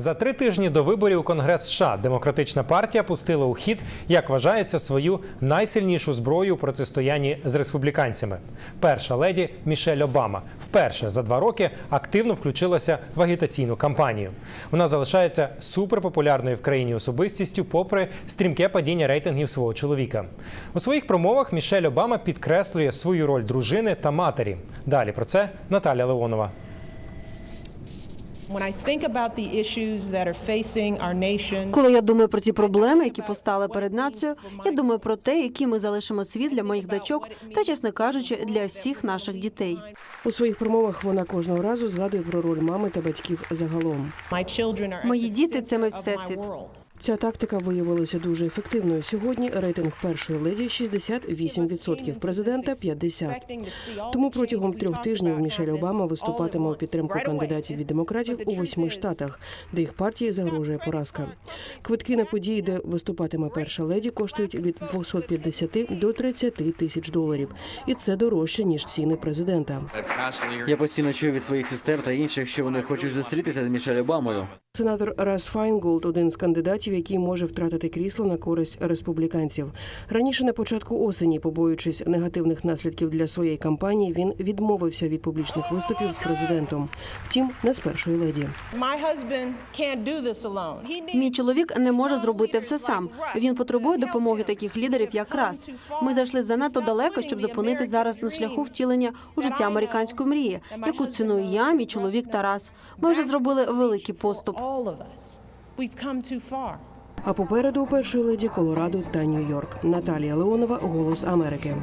За три тижні до виборів у Конгрес США демократична партія пустила у хід, як вважається, свою найсильнішу зброю у протистоянні з республіканцями. Перша леді Мішель Обама вперше за два роки активно включилася в агітаційну кампанію. Вона залишається суперпопулярною в країні особистістю, попри стрімке падіння рейтингів свого чоловіка. У своїх промовах Мішель Обама підкреслює свою роль дружини та матері. Далі про це Наталя Леонова. Коли я думаю про ті проблеми, які постали перед нацією, я думаю про те, які ми залишимо світ для моїх дочок та, чесно кажучи, для всіх наших дітей. У своїх промовах вона кожного разу згадує про роль мами та батьків загалом. Мої діти – це ми всесвіт. Ця тактика виявилася дуже ефективною. Сьогодні рейтинг першої леді 68%, президента 50%. Тому протягом трьох тижнів Мішель Обама виступатиме у підтримку кандидатів від демократів у восьми штатах, де їх партії загрожує поразка. Квитки на події, де виступатиме перша леді, коштують від 250 до 30 тисяч доларів, і це дорожче ніж ціни президента. Я постійно чую від своїх сестер та інших, що вони хочуть зустрітися з Мішель Обамою. Сенатор Рас Файнголд один з кандидатів, який може втратити крісло на користь республіканців. Раніше на початку осені, побоюючись негативних наслідків для своєї кампанії, він відмовився від публічних виступів з президентом. Втім, не з першої леді. Мій чоловік не може зробити все сам. Він потребує допомоги таких лідерів, як раз. Ми зайшли занадто далеко, щоб зупинитись зараз на шляху втілення у життя американської мрії, яку ціную я, мій чоловік Тарас. Ми вже зробили великий поступ. All of us. We've come too far. А попереду першої леді Колорадо та Нью-Йорк. Наталія Леонова, Голос Америки.